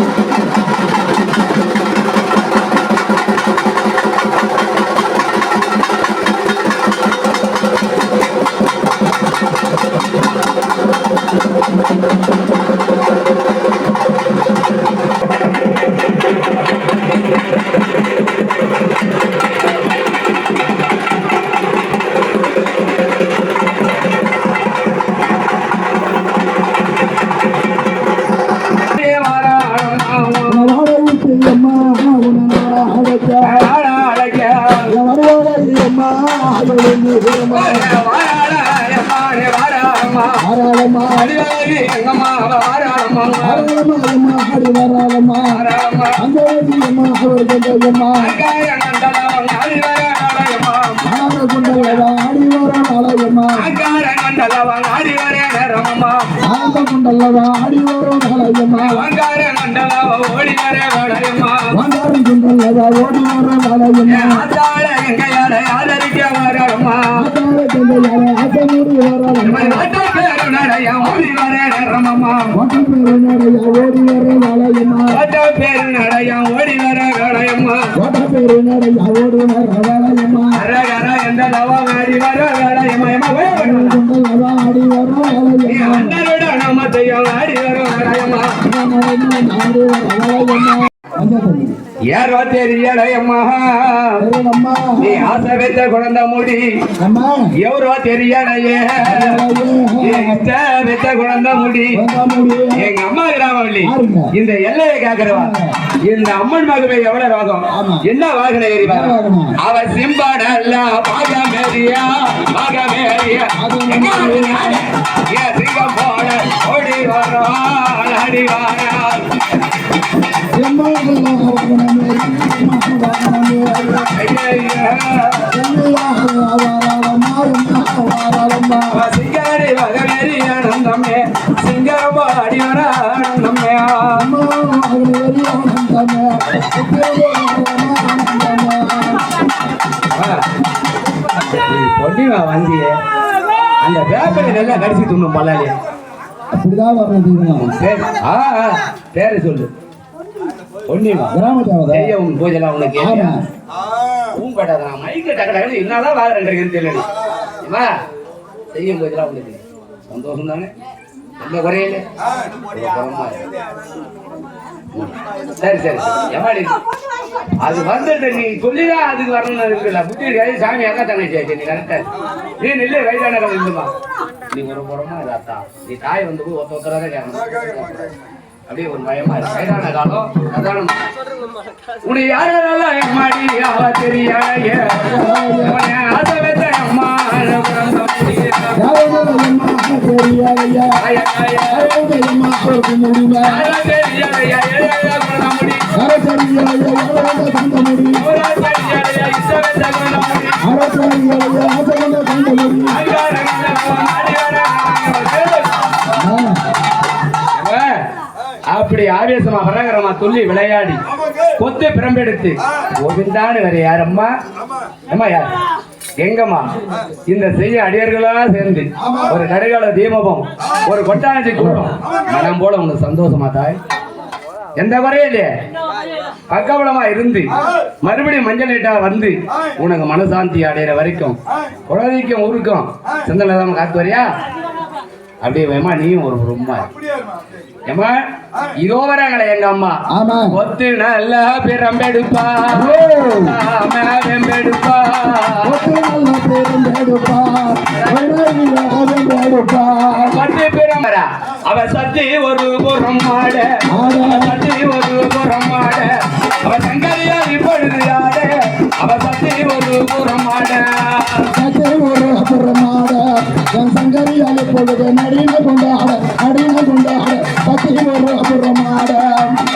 அம்மா அம்மா ஹரி வராளம்மா அந்த அம்மா அவருக்கு அம்மா ஆன குண்டலவா ஆடி வர நாளையம்மா. ஆனந்த குண்டலவா ஆடி வர நாளையம்மா. வந்தாரி குண்டலவா ஓடி வர நாளையம்மா. ஆதார குண்டலார ஆசனூரி வராளம்மா ஓட்ட பேரு நடைய ஓடி வர நாளையம்மா ஓட்ட பேரு நடையா ஓடி வர கடையம்மா ஓட்ட பேரு நடைய ஓடி வர நாளையம்மா அரகர எந்த லவ ஆடி வர கடையம்மா எம்மா வே. ஆடி வர நீ நாளையம்மா நாமத்தையும் ஆடி வர கடையம்மா ஆடி வர நாளையம்மா வைத்த குழந்தை முடி. அம்மா. எவரோ தெரியலையே இஷ்ட வைத்த குழந்தை முடி. எங்க அம்மா கிராமவள்ளி? இந்த எல்லையை கேக்குறவா இந்த அம்மன் மகவை எவ்வளவு ராகம். என்ன வாகன வாகனம்? அவ சிம்பாட அல்ல பாகமேரியா? பாகமேரியா. ஏன் சிங்கம் போல ஓடி வர. ஆனந்தமே வந்திய அந்த பேப்பரை நல்லா கடிச்சு துண்ணும் பல்லாலே அப்படிதான் வர்றது சரி. ஆ ஆ, பேரு சொல்லு. பொன்னிவா கிராம தேவதை செய்ய உன் பூஜைலாம் உனக்கு ஆமா. பூம்பட்டாத நான் மைக்கு டக்கு டக்குன்னு என்னதான் வாங்குறேன் தெரியல ஏமா செய்யும் பூஜைலாம் உனக்கு. சந்தோஷம் தானே எந்த குறையில. சரி சரி எம்மாடி? அது வந்துட்டு நீ சொல்லிதான் அதுக்கு வரணும்னு இருக்குல்ல புத்தி இருக்காது சாமி அக்கா தங்கச்சி ஆச்சு நீ கரெக்டா நீ நெல்லு வயதான இருந்துமா? நீ ஒரு புறமா இதாத்தா நீ தாய் வந்து போய் ஒத்த ஒத்தரா தான் கேட்கணும். அப்படியே ஒரு பயமா இருக்கு வயதான காலம் அதான உனக்கு யாரெல்லாம் எம்மாடி அவ அப்படி ஆவேசமா வரகரமா துள்ளி விளையாடி கொத்து பிரம்பெடுத்து. கோவிந்தான்னு வேற யாரம்மா அம்மா யார்? எங்கம்மா? இந்த செய்ய அடியர்களா சேர்ந்து ஒரு கடுகால தீபம் ஒரு கொட்டாஞ்சி கூட்டம் மனம் போல உனக்கு சந்தோஷமா தாய்? எந்த குறையிலே பக்கபலமா இருந்து மறுபடியும் மஞ்சள் நீட்டா வந்து உனக்கு மனசாந்தி அடையிற வரைக்கும் குழந்தைக்கும் ஊருக்கும் சிந்தனை காத்து வரியா? அப்படியே வேமா நீயும் ஒரு ரொம்ப ஏமா இதோ வராங்களே எங்க அம்மா? ஆமா. ஒத்து நல்ல பிரம்பெடுப்பா. வெம்பெடுப்பா. ஒத்து நல்ல பிரம்பெடுப்பா. வெம்பெடுப்பா பட்டு பிரம்பரா அவ சத்தி ஒரு புறம் மாட சத்தி ஒரு புறம் மாட அவ சங்கரியா இப்பொழுது ஆட. புறமாட என் சங்கரி அழைப்பொழுது நடின கொண்டாட நடின கொண்டாட. பத்தி ஒரு புறமாட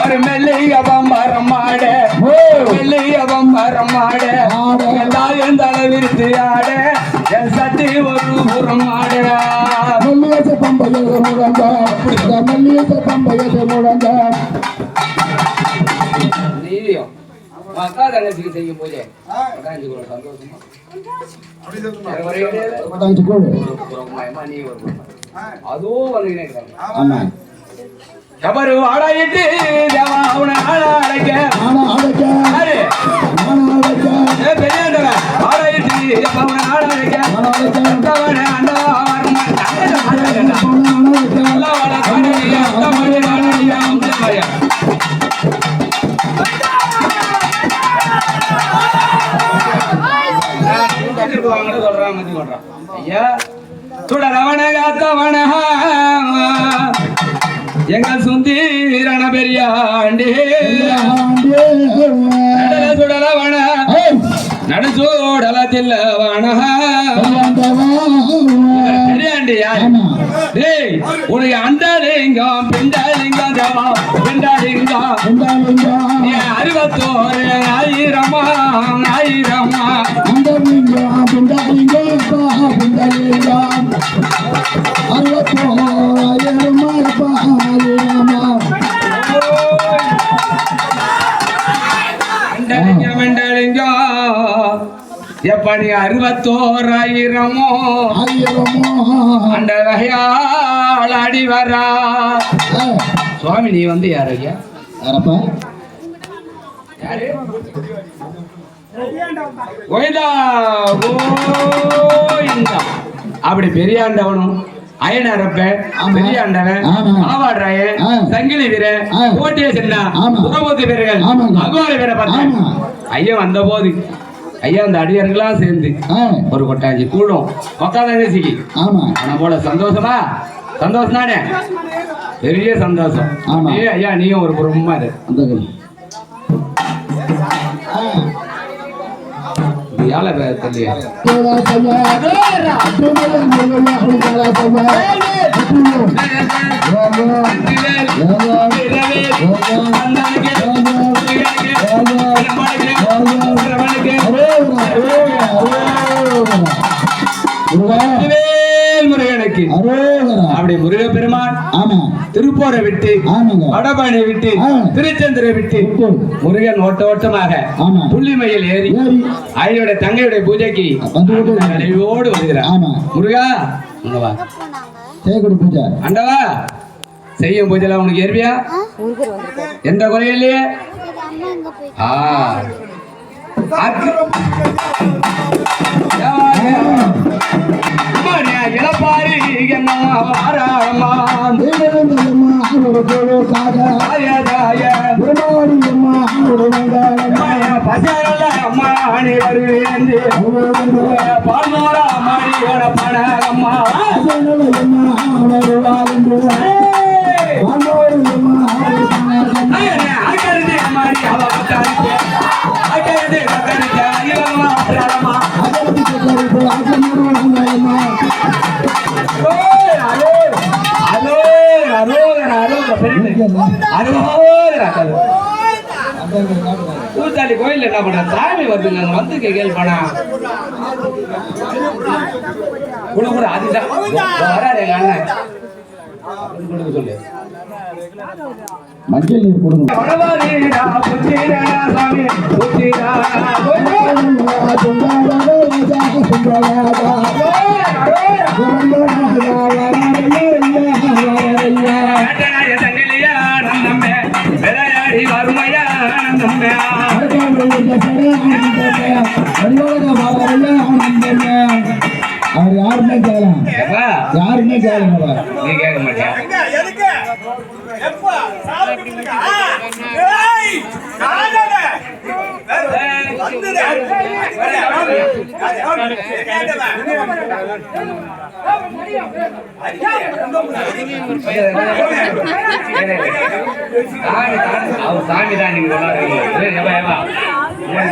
ஒரு மெல்லியவன் மரமாட மெல்லியவன் மரமாட எல்லாரும் தலைவிரித்து ஆட. என் சத்தி ஒரு புறமாட மெல்லியச பம்பையது முழங்க. மெல்லியச பம்பையது முழங்க. நீதியம் அக்கா தங்கச்சிக்கு செய்ய பூஜை உட்காந்து கூட. சந்தோஷமா வேற ஒரே இடையில கொண்டாந்து கூடு ஒரு புறமாயமா நீ காத்தவன எங்க சுந்தீரண பெரியாண்டி. சுடலவன நடுசூடல தில்லவன யாரு டேய் உனக்கு அந்த லிங்கம் பிண்டலிங்கம். தேவா பிண்டலிங்கம். நீ அறுபத்தோரு ஆயிரமா. எப்ப நீ அறுபத்தோராயிரமோ அந்த வகையால் அடி வரா சுவாமி நீ வந்து யார் ஐயா யாரு கோவிந்தா கோவிந்தா அப்படி பெரியாண்டவனும் அயனரப்பன் ஆமா. பெரியாண்டவன் ஆமா. ஆவாடுறாயன் ஆ. சங்கிலி சின்ன ஆமா. புறபோத்து வீரர்கள். அகோர வீர பார்த்தேன் ஆமா. ஐயா வந்த போது ஐயா அந்த அடியார்களா சேர்ந்து ஒரு கொட்டாஞ்சி கூடும் உக்காதங்கச்சிக்கு ஆமா ஆனா போல சந்தோஷமா சந்தோஷம் தானே பெரிய சந்தோஷம் ஆமா. ஏ ஐயா நீயும் ஒரு குடும்பமா இரு அந்த தெரியல முருகனுக்கு அப்படி முருகப்பெருமான் ஆமா திருப்போரை விட்டு ஆமாங்க வடபழனி விட்டு. திருச்செந்தரை விட்டு. முருகன் ஓட்ட ஓட்டமாக ஆமா. புள்ளிமையில் ஏறி ஏறி. ஐயோட தங்கையுடைய பூஜைக்கு. நினைவோடு வருகிறார் ஆமா. முருகா பூஜை ஆண்டவா செய்யும் பூஜைல உனக்கு வந்திருக்காரு எந்த குறையும் இல்லையே ஆ அக்கு- யாரு? அம்மா, நீ இளப்பாரி என்ன வாராமா வீரந்தம்மா ஒரு கோளுக்காக தாய தாய பிரமாணியம்மா கூத்தாடி கோயில் என்ன பண்ற சாமி வருதுங்க அங்க வந்து கேள் பணா குடு குடு அதுதான் வராது எங்க அண்ணன். சொல்லு. மஞ்சள் நீர் கொடுங்க. வறுமையா. அவர் யாருமே கேட்கலாம் யாருமே கேளுங்க நீ கேட்க மாட்டியா எப்ப அவர் சாமி தான் நீங்க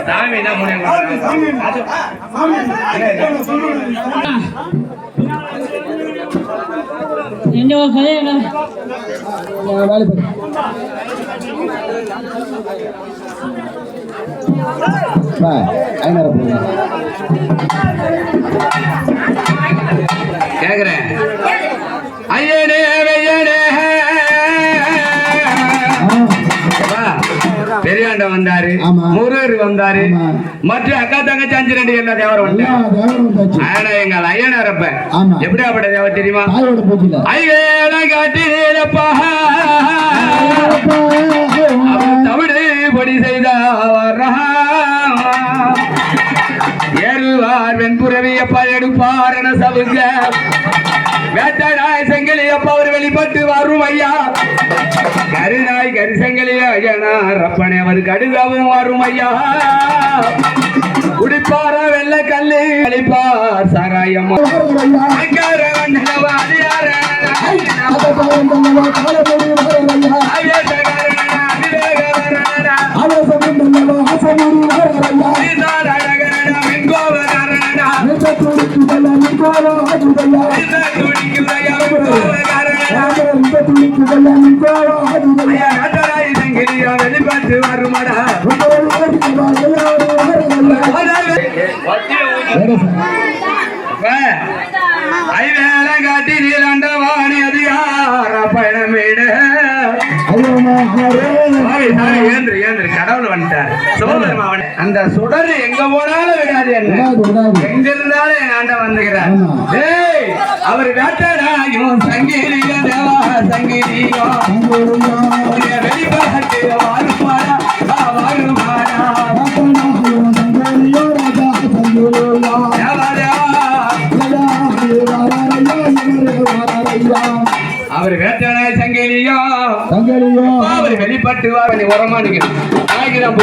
சாமி என்ன? எங்க வேலை பா, ஐநூறு போடுங்க. கேக்குறேன் ஐயனே. பெரியாண்ட வந்தாரு. முருகர் வந்தாரு. மற்ற அக்கா தங்கச்சி அஞ்சு ரெண்டு தேவரம் எல்லா வந்தாரு தேவரும் வந்தாச்சு. ஆனா எங்கள் ஐயனாரப்ப ஆமா. எப்படி அப்படி தேவ தெரியுமா. ஐயேல காட்டினப்பா தமிழ் படி செய்த ஏறுவார் வெண்புறவியப்பா எடுப்பார் என சவுங்க வேட்டனாய் செங்கலியப்பா அவர் வெளிப்பட்டு வரும் ஐயா. கருநாய் கரிசங்கலிய ஐயனா ரப்பனை அவர் கடுகவும் வரும் ஐயா. குடிப்பார வெள்ள கல்லு அழிப்பார் சாராயம்மா. வாருங்கள் வெளிப்பட்டு வருமாடா உங்களோடு ஐவேல காட்டி அதிகார பயணமேடு சாரி, சாரி, ஏந்திரு, ஏந்திரு, கடவுள் வந்துட்டார். சோதரமா அவனே. அந்த சுடர் எங்க போனாலும் விடாது என்ன. எங்க இருந்தாலும் என் ஆண்ட வந்துகிறார் ஆமா. ஏய் அவர் தேவா வெளிப்பாட்டு வாருமாடா ராசனாகிய சங்கரியா, அவர் வெளிப்பட்டு வா நீ உரமா நிக்கணும் ஆகிதான்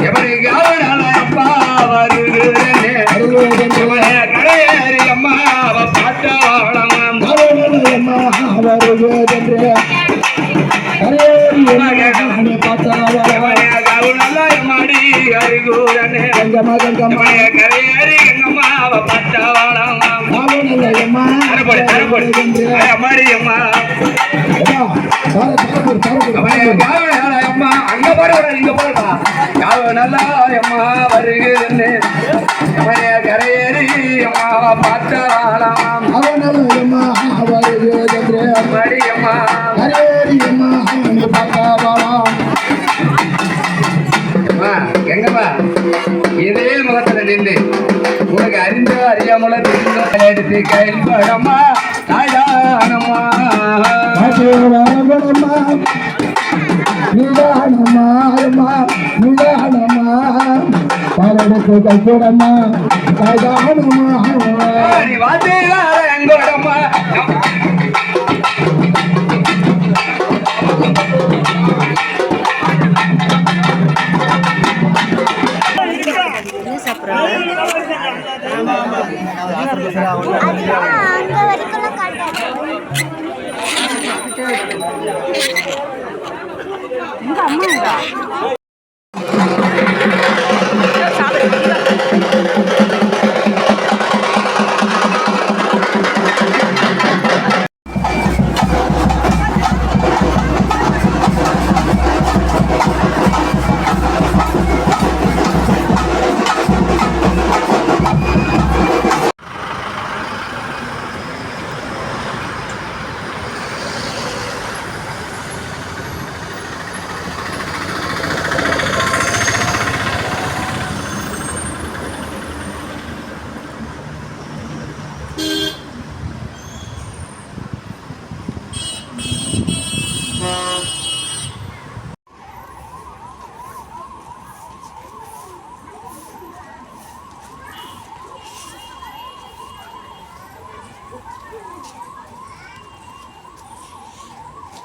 எப்படி அப்பா வருகிறேனே அம்மா அவ பார்த்தாளம் வருகிறேன்னு அவன் கரையேறி அம்மா பார்த்தாளம் அவனல்லம்மா, அம்மா கரையேறியம்மா, பார்த்தாவா. அம்மா, எங்கம்மா? இதே முகத்துல நின்று உனக்கு அறிந்தோ அறியாமலோ தெரிந்தோ எடுத்து கையில் படமா தாயானம்மா ஆசீர்வாதமம்மா, நிதானம்மா, அம்மா, நிதானம்மா. பாலெடுத்து கைக்கூடம்மா, கைதானம்மா, அங்க வரைக்கும் காட்டாது எங்க அம்மா இருக்கா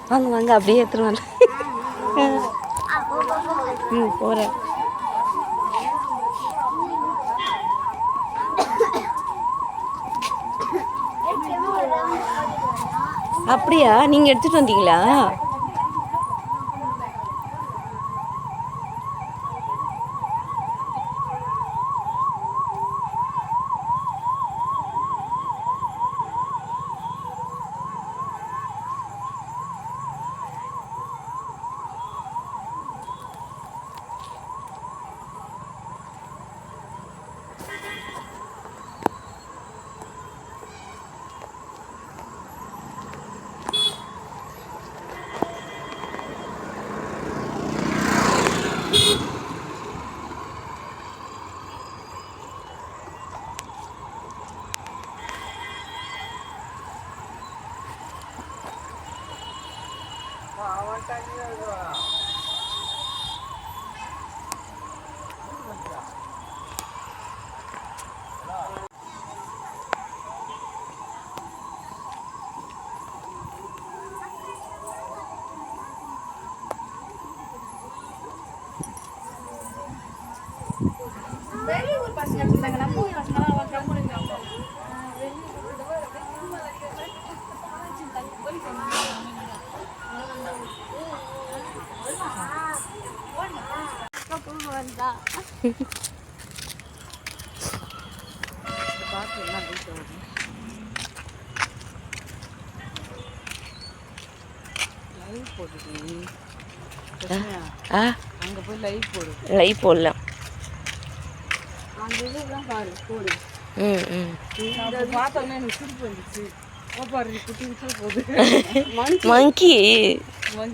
வாங்க வாங்க அப்படியே எடுத்துருவாங்க ம் போகிறேன் அப்படியா? நீங்கள் எடுத்துகிட்டு வந்தீங்களா? வெளியூர் பசங்க இருந்தாங்க நம்ம ஊர் பசங்களாம் கம்முனுங்க ஆ. அங்க போய் லைவ் போடு. லைவ் போடலாம். இந்த பார்த்தோன்னே எனக்கு சிரிப்பு வந்துச்சு மங்கி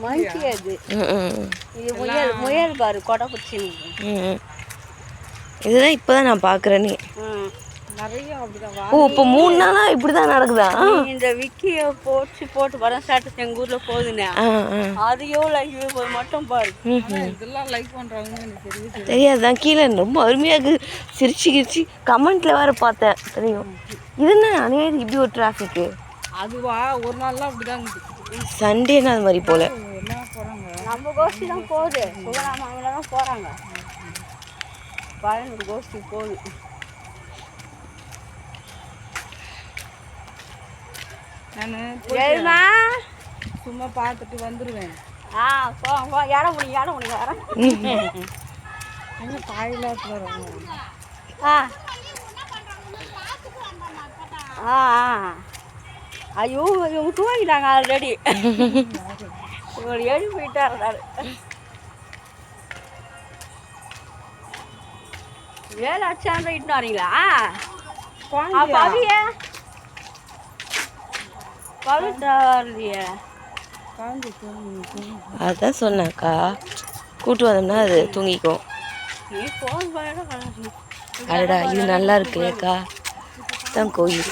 மங்கி அது இது முயல் முயல் பாரு கொடை பிடிச்சி. இதுதான் இப்போதான் நான் பார்க்குறேனே நிறைய அப்படிதான் ஓ இப்போ மூணு நாளா இப்படி தான் நடக்குதா இந்த விக்கிய போட்டு போட்டு வர ஸ்டாட்டஸ் எங்க ஊர்ல போகுதுண்ணே ஆ ஆ. அதையோ லைவ் மட்டும் பாரு. இதெல்லாம் லைக் பண்றாங்கன்னு தெரியாதுதான் கீழே ரொம்ப அருமையாக இருக்குது சிரிச்சு கிரிச்சு கமெண்ட்ல வேற பார்த்தேன். தெரியும். இது என்ன அநியாயம் இப்படி ஒரு டிராஃபிக்கு அதுவா? ஒரு நாள்லாம் அப்படிதான் சண்டேனா அது மாதிரி போல. நம்ம கோஷ்டி தான் போகுது. சுகராமாவில தான் போறாங்க. பழனூர் கோஷ்டி போகுது. நான் சும்மா பார்த்துட்டு வந்துடுவேன் ஆ போ போ இடம் முடியும் இடம் முடியும் வரேன் எங்க தாயிலாத்து வராங்க ஆ. ஆ. ஐயோ இவங்க தூங்கிட்டாங்க ஆல்ரெடி இவர் எழுதி போயிட்டா இருந்தாரு வேலை அச்சாந்த இட்டு வரீங்களா பவிய பவித்ரா வரலையே அதான் சொன்னேன்க்கா கூட்டு வந்தோம்னா அது தூங்கிக்கும். அடடா இது நல்லா இருக்குல்லக்கா தான் கோயில்.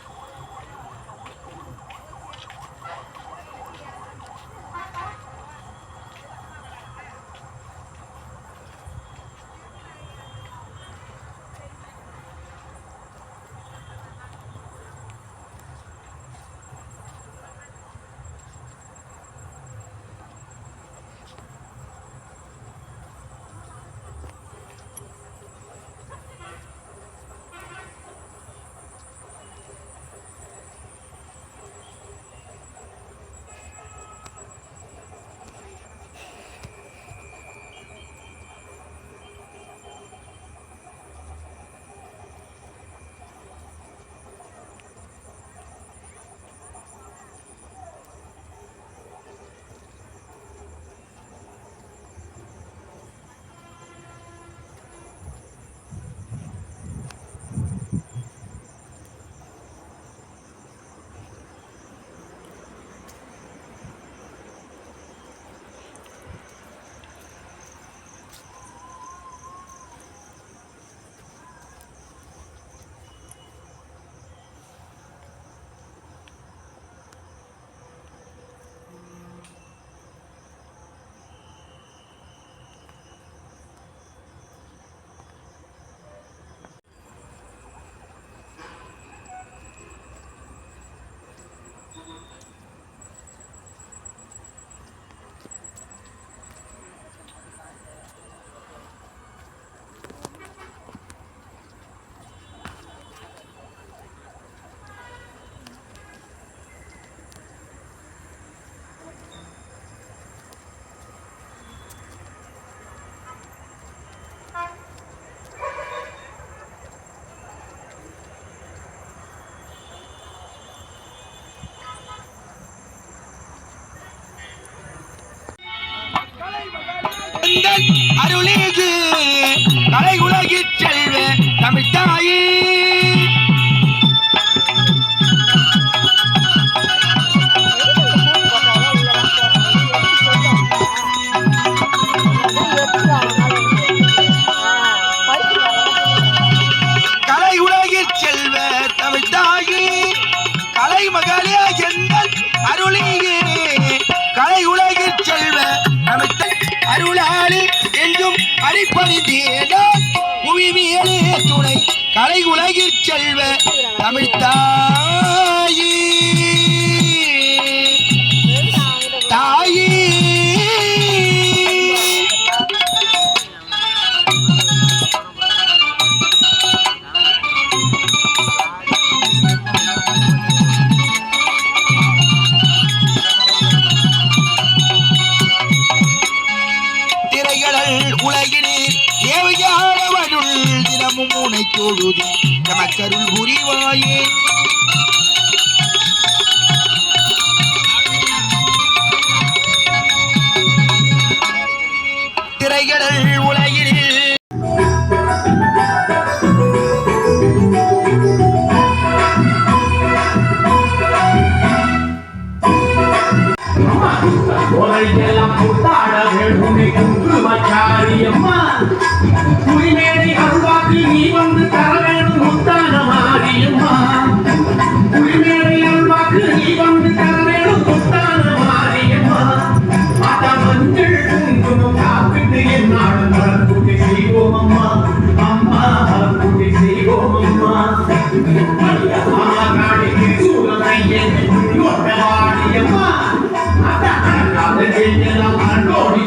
அருளே கலை அடிப்பணிந்தேனோ புவி துணை. கலை உலகில் செல்வ தமிழ்த்தான் தாயே. திரைகள் உலகில். உலகெல்லாம் கூத்தாட வேண்டுமே நீ வந்து Amen.